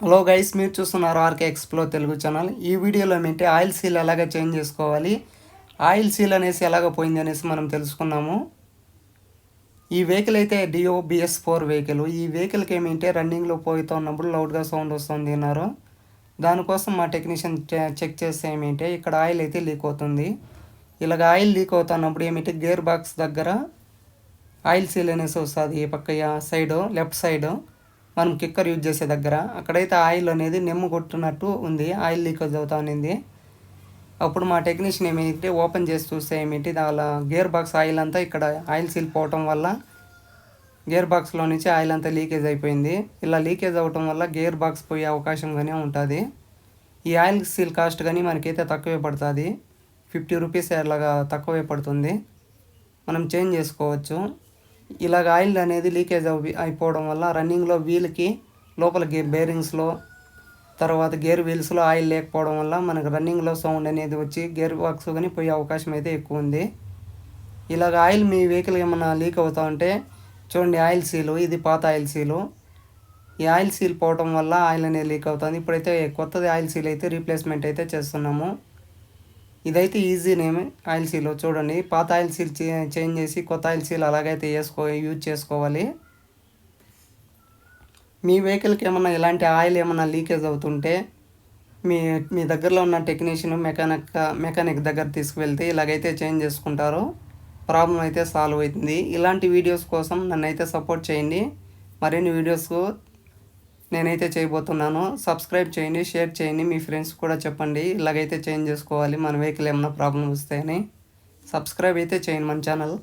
Hello guys మీరు చూస్తున్నారు RK ఎక్స్ప్లో Telugu channel ఈ వీడియోలో ఏంటంటే ఆయిల్ సీల్ ఎలాగ చేంజ్ చేసుకోవాలి ఆయిల్ సీల్ అనేసి ఎలాగ పోయింది అనేసి మనం తెలుసుకున్నాము. ఈ వెహికల్ అయితే డిఓబిఎస్ ఫోర్ వెహికల్ ఈ వెహికల్కి ఏమంటే రన్నింగ్లో పోయితో ఉన్నప్పుడు లౌడ్గా సౌండ్ వస్తుంది అన్నారు. దానికోసం మా టెక్నీషియన్ చెక్ చేస్తే ఏమిటంటే ఇక్కడ ఆయిల్ అయితే లీక్ అవుతుంది. ఇలాగ ఆయిల్ లీక్ అవుతున్నప్పుడు ఏమిటి గేర్ బాక్స్ దగ్గర ఆయిల్ సీల్ అనేసి వస్తుంది ఈ పక్క సైడ్ లెఫ్ట్ సైడ్ మనం కిక్కర్ యూజ్ చేసే దగ్గర. అక్కడైతే ఆయిల్ అనేది నెమ్ము కొట్టున్నట్టు ఉంది. ఆయిల్ లీకేజ్ అవుతా ఉంది అప్పుడు మా టెక్నీషియన్ ఏమిటి ఓపెన్ చేసి చూస్తే ఏమిటి దాని గేర్ బాక్స్ ఆయిల్ అంతా ఇక్కడ ఆయిల్ సీల్ పోవటం వల్ల గేర్ బాక్స్లో నుంచి ఆయిల్ అంతా లీకేజ్ అయిపోయింది. ఇలా లీకేజ్ అవటం వల్ల గేర్ బాక్స్ పోయే అవకాశం కానీ ఉంటుంది. ఈ ఆయిల్ సీల్ కాస్ట్ కానీ మనకైతే తక్కువే పడుతుంది. ఫిఫ్టీ రూపీస్ అలాగా తక్కువే పడుతుంది. మనం చేంజ్ చేసుకోవచ్చు. ఇలాగ ఆయిల్ అనేది లీకేజ్ అవి అయిపోవడం వల్ల రన్నింగ్లో వీల్కి లోపల గే బేరింగ్స్లో తర్వాత గేర్ వీల్స్లో ఆయిల్ లేకపోవడం వల్ల మనకు రన్నింగ్లో సౌండ్ అనేది వచ్చి గేర్ బాక్స్ కానీ పోయే అవకాశం అయితే ఎక్కువ ఉంది. ఇలాగ ఆయిల్ మీ వెహికల్ ఏమైనా లీక్ అవుతా ఉంటే చూడండి ఆయిల్ సీలు ఇది పాత ఆయిల్ సీలు. ఈ ఆయిల్ సీల్ పోవడం వల్ల ఆయిల్ అనేది లీక్ అవుతుంది. ఇప్పుడైతే కొత్తది ఆయిల్ సీల్ అయితే రీప్లేస్మెంట్ అయితే చేస్తున్నాము. ఇదైతే ఈజీ నేమ్. ఆయిల్ సీల్ చూడండి. పాత ఆయిల్ సీల్ చేంజ్ చేసి కొత్త ఆయిల్ సీల్ అలాగైతే వేసుకో యూజ్ చేసుకోవాలి. మీ వెహికల్కి ఏమన్నా ఇలాంటి ఆయిల్ ఏమన్నా లీకేజ్ అవుతుంటే మీ మీ దగ్గరలో ఉన్న టెక్నీషియన్ మెకానిక్ మెకానిక్ దగ్గర తీసుకువెళ్తే ఇలాగైతే చేంజ్ చేసుకుంటారు. ప్రాబ్లం అయితే సాల్వ్ అవుతుంది. ఇలాంటి వీడియోస్ కోసం నన్ను అయితే సపోర్ట్ చేయండి. మరిన్ని వీడియోస్ నేనైతే చేయబోతున్నాను. సబ్స్క్రైబ్ చేయండి షేర్ చేయండి మీ ఫ్రెండ్స్ కూడా చెప్పండి. ఇలాగైతే చేంజ్ చేసుకోవాలి. మన వెహికల్ ఏమైనా ప్రాబ్లం వస్తాయని సబ్స్క్రైబ్ అయితే చేయండి మన ఛానల్